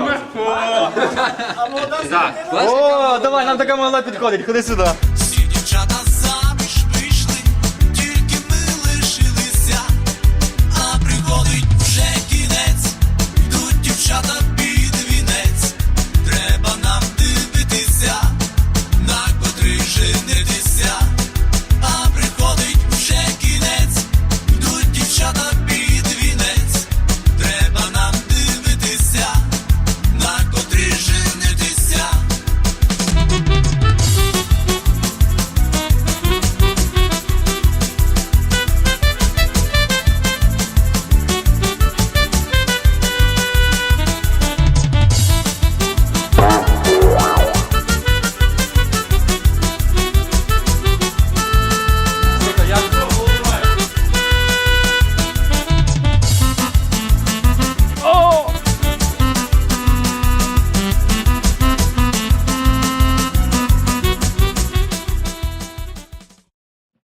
мені. О, давай, нам така мала підходить, ходи сюди.